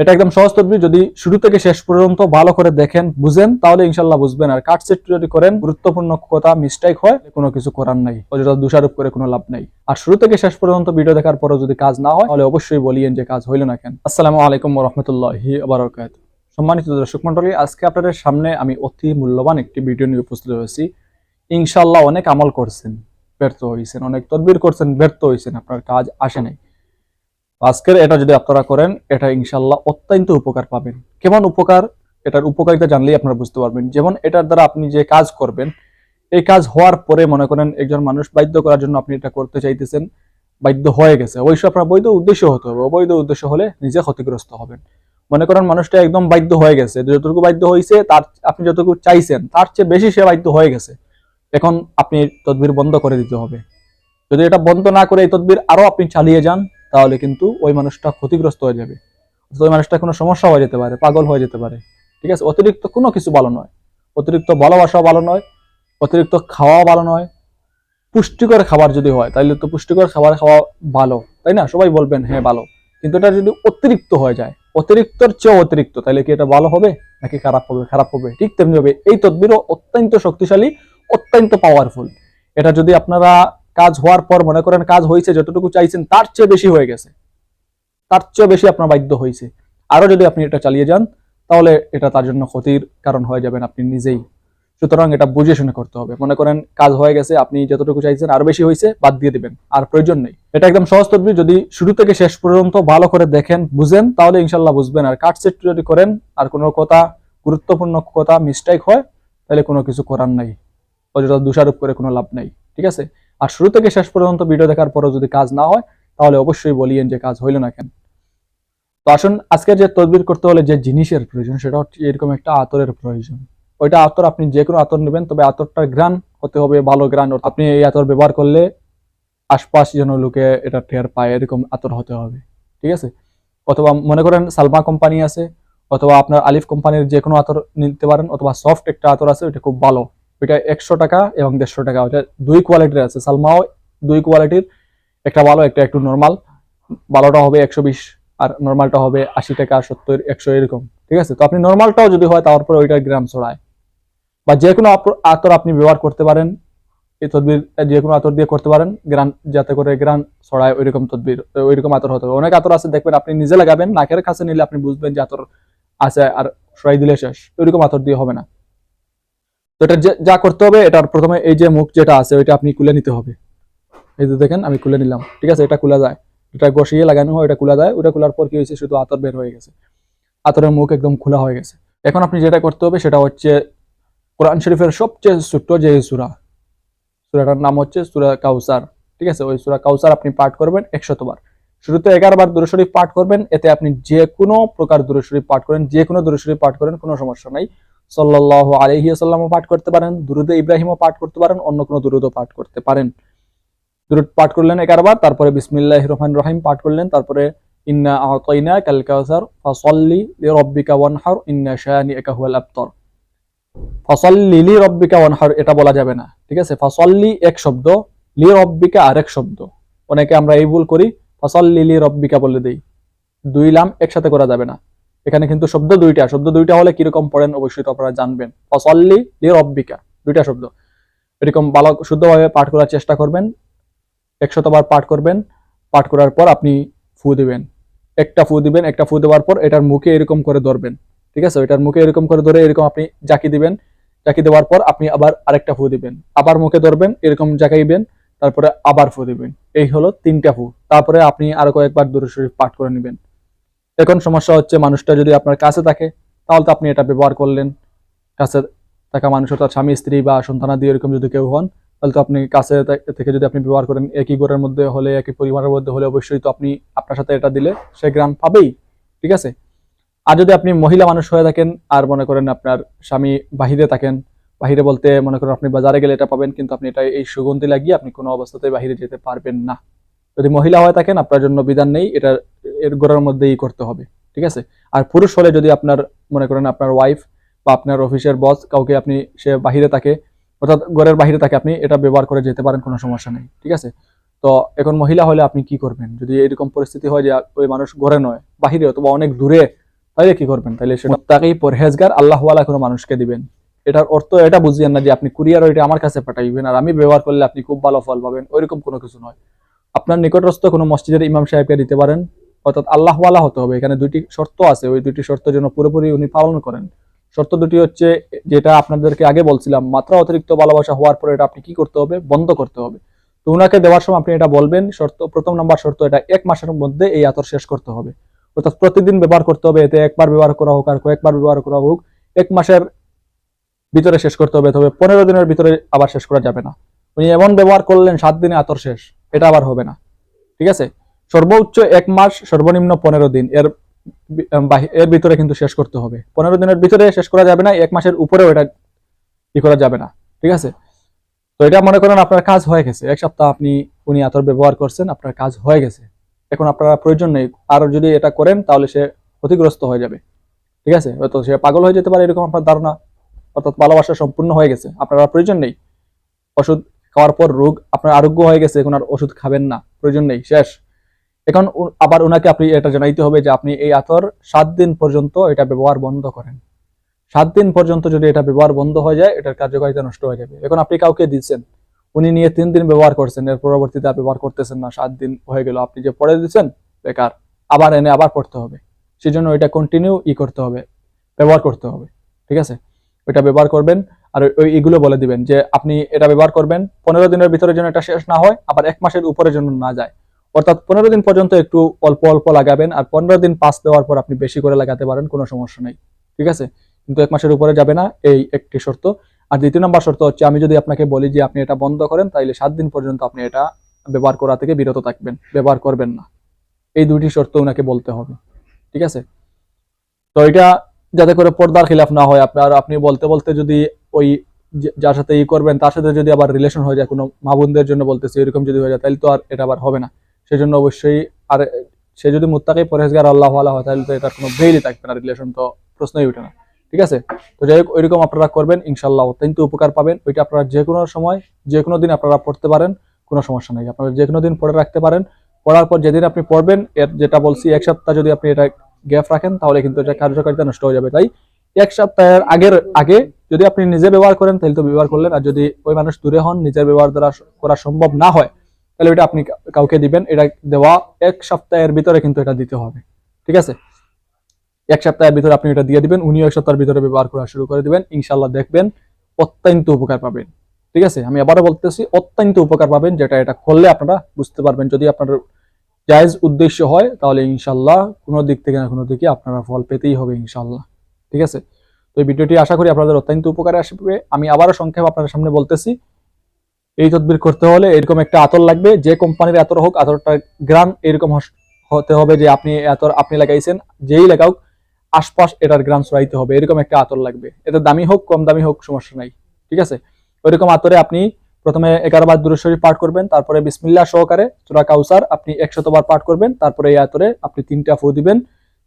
এটা একদম সহজ তদবির। যদি শুরু থেকে শেষ পর্যন্ত ভালো করে দেখেন, বুঝেন, তাহলে ইনশাল্লাহ বুঝবেন। আর কাট সেট যদি করেন, গুরুত্বপূর্ণ কথা মিস্টেক হয়, কোনো কিছু করার নাই, অযথা দোষারোপ করে কোনো লাভ নাই। আর শুরু থেকে শেষ পর্যন্ত ভিডিও দেখার পরও যদি কাজ না হয়, তাহলে অবশ্যই বলিয়েন যে কাজ হইল না কেন। আসসালামু আলাইকুম রহমতুল্লাহি বারাকাত সম্মানিত দর্শক মন্ডলী আজকে আপনাদের সামনে আমি অতি মূল্যবান একটি ভিডিও নিয়ে উপস্থিত হয়েছি। ইনশাল্লাহ অনেক আমল করছেন, ব্যর্থ হয়েছেন অনেক তদবির করছেন, ব্যর্থ হয়েছেন আপনার কাজ আসে নাই। আজকের এটা যদি আপনারা করেন, এটা ইনশাল্লাহ অত্যন্ত উপকার পাবেন। কেমন উপকার? এটার উপকারিতা জানলেই আপনারা বুঝতে পারবেন। যেমন এটার দ্বারা আপনি যে কাজ করবেন, এই কাজ হওয়ার পরে মনে করেন একজন মানুষ বাধ্য করার জন্য আপনি এটা করতে চাইতেছেন, বাধ্য হয়ে গেছে। অবশ্যই আপনার বৈধ উদ্দেশ্য হতে হবে। অবৈধ উদ্দেশ্য হলে নিজে ক্ষতিগ্রস্ত হবেন। মনে করেন মানুষটা একদম বাধ্য হয়ে গেছে। যতটুকু বাধ্য হয়েছে তার আপনি যতটুকু চাইছেন, তার চেয়ে বেশি সে বাধ্য হয়ে গেছে। এখন আপনি তদবির বন্ধ করে দিতে হবে। যদি এটা বন্ধ না করে এই তদবির আরও আপনি চালিয়ে যান তাহলে কিন্তু ওই মানুষটা ক্ষতিগ্রস্ত হয়ে যাবে। ওই মানুষটা কোনো সমস্যা হয়ে যেতে পারে, পাগল হয়ে যেতে পারে। ঠিক আছে? অতিরিক্ত কোনো কিছু ভালো নয়। অতিরিক্ত ভালোবাসাও ভালো নয়, অতিরিক্ত খাওয়া ভালো নয়। পুষ্টিকর খাবার যদি হয়, তাহলে তো পুষ্টিকর খাবার খাওয়া ভালো, তাই না? সবাই বলবেন হ্যাঁ ভালো। কিন্তু এটা যদি অতিরিক্ত হয়ে যায়, অতিরিক্তর চেয়ে অতিরিক্ত, তাহলে কি এটা ভালো হবে নাকি খারাপ হবে? খারাপ হবে। ঠিক তেমনি হবে এই তদবিরও অত্যন্ত শক্তিশালী, অত্যন্ত পাওয়ারফুল এটা যদি আপনারা কাজ হওয়ার পর মনে করেন কাজ হয়েছে, যতটুকু চাইছেন, তার চেয়ে বেশি হয়ে গেছে। তার চেয়ে বেশি আপনার বাধ্য হয়েছে। আরও যদি আপনি এটা চালিয়ে যান, তাহলে এটা তার জন্য ক্ষতির কারণ হয়ে যাবেন আপনি নিজেই। সুতরাং এটা বুঝে শুনে করতে হবে। মনে করেন কাজ হয়ে গেছে, আপনি যতটুকু চাইছেন আরও বেশি হয়েছে, বাদ দিয়ে দিবেন। আর প্রয়োজন নেই। এটা একদম সহজ তদবির। যদি শুরু থেকে শেষ পর্যন্ত ভালো করে দেখেন, বুঝেন, তাহলে ইনশাল্লাহ বুঝবেন। আর কাট সেট যদি করেন, আর কোনো কথা, গুরুত্বপূর্ণ কথা মিস্টেক হয়, তাহলে কোনো কিছু করার নাই। অযথা দোষারোপ করে কোনো লাভ নাই। ঠিক আছে? আর শুরু থেকে শেষ পর্যন্ত ভিডিও দেখার পরও যদি কাজ না হয়, তাহলে অবশ্যই বলিয়েন যে কাজ হইল না কেন। তো আসুন আজকে যে তদবির করতে হলে যে জিনিসের প্রয়োজন, সেটা হচ্ছে এরকম একটা আতরের প্রয়োজন। ওইটা আতর আপনি যে কোনো আতর নেবেন, তবে আতরটার গ্রান হতে হবে ভালো গ্রান আপনি এই আতর ব্যবহার করলে আশপাশ যেন লোকে এটা টের পায়, এরকম আতর হতে হবে। ঠিক আছে? অথবা মনে করেন সালমা কোম্পানি আছে, অথবা আপনার আলিফ কোম্পানির যে কোনো আতর নিতে পারেন, অথবা সফট একটা আতর আছে, ওইটা খুব ভালো। ওইটা একশো টাকা এবং দেড়শো টাকা। ওইটা দুই কোয়ালিটির আছে। সালমাও দুই কোয়ালিটির একটা ভালো, একটা একটু নর্মাল ভালোটা হবে একশো বিশ আর নর্মালটা হবে আশি টাকা, সত্তর, একশো এরকম। ঠিক আছে? তো আপনি নর্মালটাও যদি হয়, তারপরে ওইটার গ্রাম ছড়ায়। বা যে কোনো আতর আপনি ব্যবহার করতে পারেন। এই তদবির যে কোনো আতর দিয়ে করতে পারেন। গ্রান, যাতে করে গ্রান ছড়ায় ওইরকম তদবির, ওইরকম আতর হতে হবে অনেক আতর আছে, দেখবেন আপনি নিজে লাগাবেন, নাকের কাছে নিলে আপনি বুঝবেন যে আতর আছে আর সরাই দিলে শেষ। ওইরকম আতর দিয়ে হবে না। এটা যা করতে হবে, এটার প্রথমে এই যে মুখ যেটা আছে, ওইটা আপনি খুলে নিতে হবে। এই যে দেখেন, আমি খুলে নিলাম। ঠিক আছে, এটা খোলা যায়। এটা বসিয়ে লাগানো হয় এটা খোলা যায়। ওটা খোলার পর কি হয়েছে? শুধু আতর বের হয়ে গেছে। আতরের মুখ একদম খোলা হয়ে গেছে। এখন আপনি যেটা করতে হবে, সেটা হচ্ছে কোরআন শরীফের সবচেয়ে ছোট্ট যে সুরা, সুরাটার নাম হচ্ছে সুরা কাউসার। ঠিক আছে, ওই সুরা কাউসার আপনি পাঠ করবেন একশতবার শুরুতে এগারো বার দূর শরীফ পাঠ করবেন, এতে আপনি যে কোনো প্রকার দূর শরীফ পাঠ করেন, যে কোনো দূর শরীফ পাঠ করেন, কোনো সমস্যা নাই। সাল্লাহ আলহিয়াসাল্লামও পাঠ করতে পারেন, দুরুদে ইব্রাহিমও পাঠ করতে পারেন, অন্য কোনো দুরুদও পাঠ করতে পারেন। দুরুদ পাঠ করলেন এগারো বার তারপরে বিসমিল্লাহ রহমান রহিম পাঠ করলেন, তারপরে ইন্না আতাইনা কাল কাউসার, ফাসাল্লি লিরাব্বিকা ওয়ানহার, ইন্না শানিআকা হুয়াল আবতার। ফাসাল্লি লিরাব্বিকা ওয়ানহার, এটা বলা যাবে না, ঠিক আছে? ফসল্লি এক শব্দ, লিরাব্বিকা আরেক শব্দ। অনেকে আমরা এই ভুল করি, ফাসাল্লি লিরাব্বিকা বলে দিই। দুই লাম একসাথে করা যাবে না। এখানে কিন্তু শব্দ দুইটা শব্দ দুইটা হলে কীরকম পড়েন অবশ্যই তো আপনারা জানবেন। ফাসাল্লি লিরাব্বিকা দুইটা শব্দ। এরকম ভালো, শুদ্ধভাবে পাঠ করার চেষ্টা করবেন, একশতবার পাঠ করবেন, পাঠ করার পর আপনি ফু দিবেন। একটা ফু দিবেন, একটা ফু দেওয়ার পর এটার মুখে এরকম করে ধরবেন। ঠিক আছে? এটার মুখে এরকম করে ধরে এরকম আপনি জাকি দিবেন। জাকি দেওয়ার পর আপনি আবার আরেকটা ফু দিবেন। আবার মুখে ধরবেন, এরকম জাকাইবেন তারপরে আবার ফু দিবেন। এই হলো তিনটা ফু। তারপরে আপনি আরও কয়েকবার দূর শরীফ পাঠ করে নেবেন। এখন সমস্যা হচ্ছে মানুষটা যদি আপনার কাছে থাকে, তাহলে তো আপনি এটা ব্যবহার করলেন। কাছে থাকা মানুষ অর্থাৎ স্বামী, স্ত্রী বা সন্তানাদি এরকম যদি কেউ হন, তাহলে তো আপনি কাছে থেকে যদি আপনি ব্যবহার করেন একই ঘরের মধ্যে হলে, একই পরিবারের মধ্যে হলে অবশ্যই তো আপনি আপনার সাথে এটা দিলে সে গ্রাম পাবেই, ঠিক আছে? আর যদি আপনি মহিলা মানুষ হয়ে থাকেন আর মনে করেন আপনার স্বামী বাহিরে থাকেন, বাহিরে বলতে মনে করেন আপনি বাজারে গেলে এটা পাবেন, কিন্তু আপনি এটা এই সুগন্ধি লাগিয়ে আপনি কোনো অবস্থাতে বাহিরে যেতে পারবেন না। যদি মহিলা হয়ে থাকেন, আপনার জন্য বিধান নেই এটা এর ঘরের মধ্যেই করতে হবে, ঠিক আছে? আর পুরুষ হলে যদি আপনার, মনে করেন আপনার ওয়াইফ বা আপনার অফিসের বস কাউকে আপনি, সে বাহিরে থাকে, অর্থাৎ ঘরের বাহিরে থাকে, আপনি এটা ব্যবহার করে যেতে পারেন, কোনো সমস্যা নেই, ঠিক আছে? তো এখন মহিলা হলে আপনি কি করবেন? যদি এরকম পরিস্থিতি হয় যে ওই মানুষ ঘরে নয়, বাহিরে অথবা অনেক দূরে তাইলে কি করবেন? তাইলে সেটা তাকেই পরহেজগার আল্লাহওয়ালা কোনো মানুষকে দিবেন। এটার অর্থ এটা বুঝিয়েন না যে আপনি কুরিয়ার ওইটা আমার কাছে পাঠাইবেন, আর আমি ব্যবহার করলে আপনি খুব ভালো ফল পাবেন, ওইরকম কোনো কিছু নয়। আপনার নিকটস্থ কোনো মসজিদের ইমাম সাহেবকে দিতে পারেন অর্থাৎ আল্লাহওয়ালা হতে হবে। এখানে দুইটি শর্ত আছে। ওই দুইটি শর্ত যেন পুরোপুরি উনি পালন করেন। শর্ত দুটি হচ্ছে, যেটা আপনাদেরকে আগে বলছিলাম, মাত্রা অতিরিক্ত ভালোবাসা হওয়ার পরে এটা আপনি কি করতে হবে? বন্ধ করতে হবে। তো উনাকে দেওয়ার সময় আপনি এটা বলবেন, শর্ত, প্রথম নাম্বার শর্ত এটা, এক মাসের মধ্যে এই আতর শেষ করতে হবে। অর্থাৎ প্রতিদিন ব্যবহার করতে হবে, এতে একবার ব্যবহার করা হোক আর কয়েকবার ব্যবহার করা হোক, এক মাসের ভিতরে শেষ করতে হবে, তবে পনেরো দিনের ভিতরে আবার শেষ করা যাবে না। উনি এমন ব্যবহার করলেন, সাত দিনে আতর শেষ, এটা আবার হবে না। ঠিক আছে? সর্বোচ্চ এক মাস, সর্বনিম্ন পনেরো দিন। এর এর ভিতরে কিন্তু শেষ করতে হবে। পনেরো দিনের ভিতরে শেষ করা যাবে না, এক মাসের উপরেও এটা ই করা যাবে না। ঠিক আছে? তো এটা মনে করেন আপনার কাজ হয়ে গেছে। এক সপ্তাহ আপনি, উনি আতর ব্যবহার করছেন, আপনার কাজ হয়ে গেছে। এখন আপনার প্রয়োজন নেই। আর যদি এটা করেন, তাহলে সে ক্ষতিগ্রস্ত হয়ে যাবে। ঠিক আছে? হয়তো সে পাগল হয়ে যেতে পারে, এরকম আপনার ধারণা। অর্থাৎ ভালোবাসা সম্পূর্ণ হয়ে গেছে। আপনার আর প্রয়োজন নেই। ওষুধ খাওয়ার পর রোগ, আপনার আরোগ্য হয়ে গেছে, এখন আর ওষুধ খাবেন না। প্রয়োজন নেই। শেষ। এখন আবার ওনাকে আপনি এটা জানাইতে হবে যে আপনি এই আতর সাত দিন পর্যন্ত এটা ব্যবহার বন্ধ করেন। সাত দিন পর্যন্ত যদি এটা ব্যবহার বন্ধ হয়ে যায়, এটার কার্যকারিতা নষ্ট হয়ে যাবে। এখন আপনি কাউকে দিচ্ছেন, উনি নিয়ে তিন দিন ব্যবহার করছেন, এর পরবর্তীতে ব্যবহার করতেছেন না, সাত দিন হয়ে গেল, আপনি যে পড়ে দিচ্ছেন, বেকার, আবার এনে আবার পড়তে হবে। সেই জন্য এটা কন্টিনিউ ই করতে হবে, ব্যবহার করতে হবে, ঠিক আছে? ওইটা ব্যবহার করবেন, আর ওই এগুলো বলে দিবেন যে আপনি এটা ব্যবহার করবেন, পনেরো দিনের ভিতরে যেন এটা শেষ না হয়, আবার এক মাসের উপরে যেন না যায়। অর্থাৎ পনেরো দিন পর্যন্ত একটু অল্প অল্প লাগাবেন আর পনেরো দিন পাস দেওয়ার পর আপনি বেশি করে লাগাতে পারেন, কোনো সমস্যা নেই। ঠিক আছে? কিন্তু এক মাসের উপরে যাবে না এই একটি শর্ত। আর দ্বিতীয় নম্বর শর্ত হচ্ছে, আমি যদি আপনাকে বলি যে আপনি এটা বন্ধ করেন তাহলে সাত দিন পর্যন্ত আপনি এটা ব্যবহার করা থেকে বিরত থাকবেন, ব্যবহার করবেন না। এই দুইটি শর্ত ওনাকে বলতে হবে। ঠিক আছে? তো এটা যাতে করে পর্দার খিলাফ না হয় আপনার, আপনি বলতে বলতে যদি ওই যার সাথে ই করবেন, তার সাথে যদি আবার রিলেশন হয়ে যায়, কোনো মা জন্য বলতেছে, এরকম যদি হয়ে যায় তাহলে তো আর এটা আবার হবে না। সেই জন্য অবশ্যই আর সে যদি মুত্তাকি পরেজগার আল্লাহ আল্লাহ হয়, তাহলে তো এটার কোনো ভেইলই থাকবে না রিলেশন তো প্রশ্নই উঠে না। ঠিক আছে? তো যাই হোক, ওইরকম আপনারা করবেন ইনশাল্লাহ অত্যন্ত উপকার পাবেন। ওইটা আপনারা যে কোনো সময়, যে কোনো দিন আপনারা পড়তে পারেন, কোনো সমস্যা নেই। আপনারা যে কোনো দিন পড়ে রাখতে পারেন। পড়ার পর যেদিন আপনি পড়বেন, এর যেটা বলছি, এক সপ্তাহ যদি আপনি এটা গ্যাপ রাখেন, তাহলে কিন্তু এটা কার্যকারিতা নষ্ট হয়ে যাবে। তাই এক সপ্তাহের আগের, আগে যদি আপনি নিজে ব্যবহার করেন, তাহলে তো ব্যবহার করলেন। আর যদি ওই মানুষ দূরে হন, নিজের ব্যবহার দ্বারা করা সম্ভব না হয় তাহলে এটা আপনি কাউকে দিবেন, এটা দেওয়া এক সপ্তাহের ভিতরে কিন্তু এটা দিতে হবে। ঠিক আছে? এক সপ্তাহের ভিতরে আপনি এটা দিয়ে দিবেন, উনিও এক সপ্তাহের ভিতরে ব্যবহার করা শুরু করে দিবেন ইনশাল্লাহ দেখবেন অত্যন্ত উপকার পাবেন। ঠিক আছে? আমি আবারও বলতেছি, অত্যন্ত উপকার পাবেন যেটা এটা করলে আপনারা বুঝতে পারবেন। যদি আপনার জায়েজ উদ্দেশ্য হয়, তাহলে ইনশাল্লাহ কোনো দিক থেকে না কোনো দিকে আপনারা ফল পেতেই হবে ইনশাল্লাহ ঠিক আছে? তো এই ভিডিওটি আশা করি আপনাদের অত্যন্ত উপকারে আসবে। আমি আবারও সংক্ষেপ আপনাদের সামনে বলতেছি এই তদবির করতে হলে এরকম একটা আতর লাগবে, যে কোম্পানির আতর হোক, আতরটা গ্রাম এরকম হতে হবে যে আপনি আতর আপনি লাগাইছেন, যেই লাগাও আশপাশ এটার গ্রাম ছড়াইতে হবে, এরকম একটা আতর লাগবে। এটা দামি হোক, কম দামি হোক, সমস্যা নাই, ঠিক আছে? ওইরকম আতরে আপনি প্রথমে এগারো বার দূরে শরীর পাঠ করবেন, তারপরে বিসমিল্লা সহকারে চূড়া কাউসার আপনি একশতবার পাঠ করবেন, তারপরে এই আতরে আপনি তিনটা ফু দিবেন।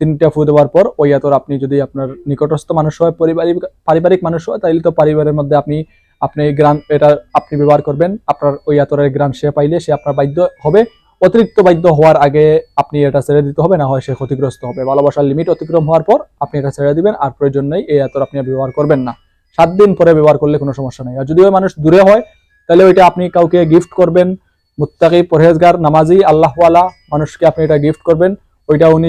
তিনটা ফু দেওয়ার পর ওই আতর আপনি যদি আপনার নিকটস্থ মানুষ হয়, পরিবারিক পারিবারিক মানুষ হয় তাহলে তো পরিবারের মধ্যে আপনি আপনি গ্রান এটা আপনি ব্যবহার করবেন। আপনার ওই আতরের গ্রান সে পাইলে সে আপনার বাধ্য হবে। অতিরিক্ত বাধ্য হওয়ার আগে আপনি এটা ছেড়ে দিতে হবে, না হয় সে ক্ষতিগ্রস্ত হবে। ভালোবাসার লিমিট অতিক্রম হওয়ার পর আপনি এটা ছেড়ে দিবেন, আর প্রয়োজন নেই, এই আতর আপনি ব্যবহার করবেন না। সাত দিন পরে ব্যবহার করলে কোনো সমস্যা নেই। আর যদি ওই মানুষ দূরে হয়, তাহলে ওইটা আপনি কাউকে গিফট করবেন। মুত্তাকি, পরহেজগার, নামাজি, আল্লাহওয়ালা মানুষকে আপনি এটা গিফট করবেন। ওইটা উনি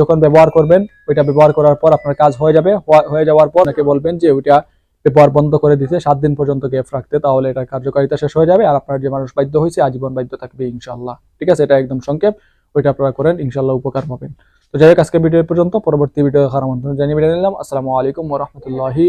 যখন ব্যবহার করবেন, ওইটা ব্যবহার করার পর আপনার কাজ হয়ে যাবে। হয়ে যাওয়ার পর ওনাকে বলবেন যে ওইটা ব্যবহার বন্ধ করে দিতে সাত দিন পর্যন্ত গ্যাপ রাখতে, তাহলে এটা কার্যকারিতা শেষ হয়ে যাবে। আর আপনার যে মানুষ বাধ্য হয়েছে, আজীবন বাধ্য থাকবে ইনশাল্লাহ ঠিক আছে? এটা একদম সংক্ষেপ। ওইটা আপনারা করেন ইনশাল্লাহ উপকার পাবেন। তো যাই হোক আজকে ভিডিও পর্যন্ত। পরবর্তী ভিডিও দেখার আমন্ত্রণ জানিয়ে বেড়ে নিলাম। আসসালামু আলাইকুম রহমতুল্লাহি